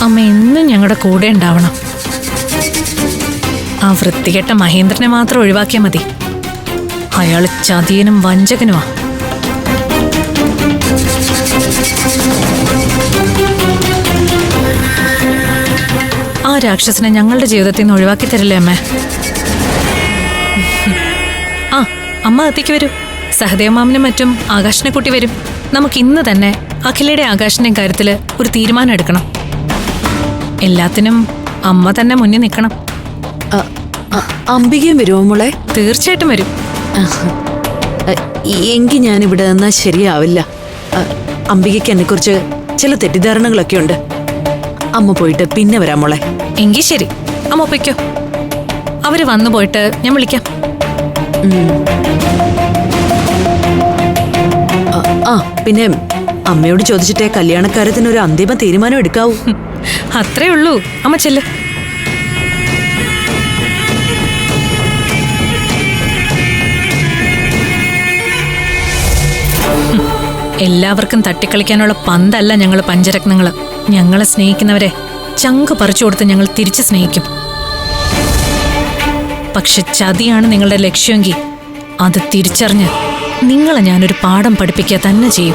അമ്മ എന്നും ഞങ്ങളുടെ കൂടെ ഉണ്ടാവണം. ആ വൃത്തികെട്ട മഹേന്ദ്രനെ മാത്രം ഒഴിവാക്കിയാൽ മതി. അയാൾ ചതിയനും വഞ്ചകനുമാ. ആ രാക്ഷസനെ ഞങ്ങളുടെ ജീവിതത്തിൽ നിന്ന് ഒഴിവാക്കി തരില്ലേ അമ്മേ? ആ അമ്മ അത്തേക്ക് വരൂ. സഹദേവമാമനും മറ്റും ആകാശിനെ കൂട്ടി വരും. നമുക്ക് ഇന്ന് തന്നെ അഖിലയുടെ ആകാശിന്റെയും കാര്യത്തിൽ ഒരു തീരുമാനം എടുക്കണം. എല്ലാത്തിനും അമ്മ തന്നെ മുന്നിൽ നിൽക്കണം അംബികയും വരുമോ മോളെ? തീർച്ചയായിട്ടും വരും. എങ്കിൽ ഞാൻ ഇവിടെ നിന്നാൽ ശരിയാവില്ല. അംബികയ്ക്ക് എന്നെ കുറിച്ച് ചില തെറ്റിദ്ധാരണകളൊക്കെ ഉണ്ട്. അമ്മ പോയിട്ട് പിന്നെ വരാം മോളെ. എങ്കിൽ ശരി. അമ്മ ഒപ്പിക്കോ. അവർ വന്നു പോയിട്ട് ഞാൻ വിളിക്കാം. ആ പിന്നെ അമ്മയോട് ചോദിച്ചിട്ടേ കല്യാണക്കാര്യത്തിന് ഒരു അന്തിമ തീരുമാനം എടുക്കാവൂ. അത്രേ ഉള്ളൂ. അമ്മ ചെല്ല്. എല്ലാവർക്കും തട്ടിക്കളിക്കാനുള്ള പന്തല്ല ഞങ്ങൾ പഞ്ചരത്നങ്ങൾ. ഞങ്ങളെ സ്നേഹിക്കുന്നവരെ ചങ്ക് പറിച്ചു കൊടുത്ത് ഞങ്ങൾ തിരിച്ചു സ്നേഹിക്കും. പക്ഷെ ചതിയാണ് നിങ്ങളുടെ ലക്ഷ്യമെങ്കിൽ അത് തിരിച്ചറിഞ്ഞ് നിങ്ങളെ ഞാനൊരു പാഠം പഠിപ്പിക്കുക തന്നെ ചെയ്യും.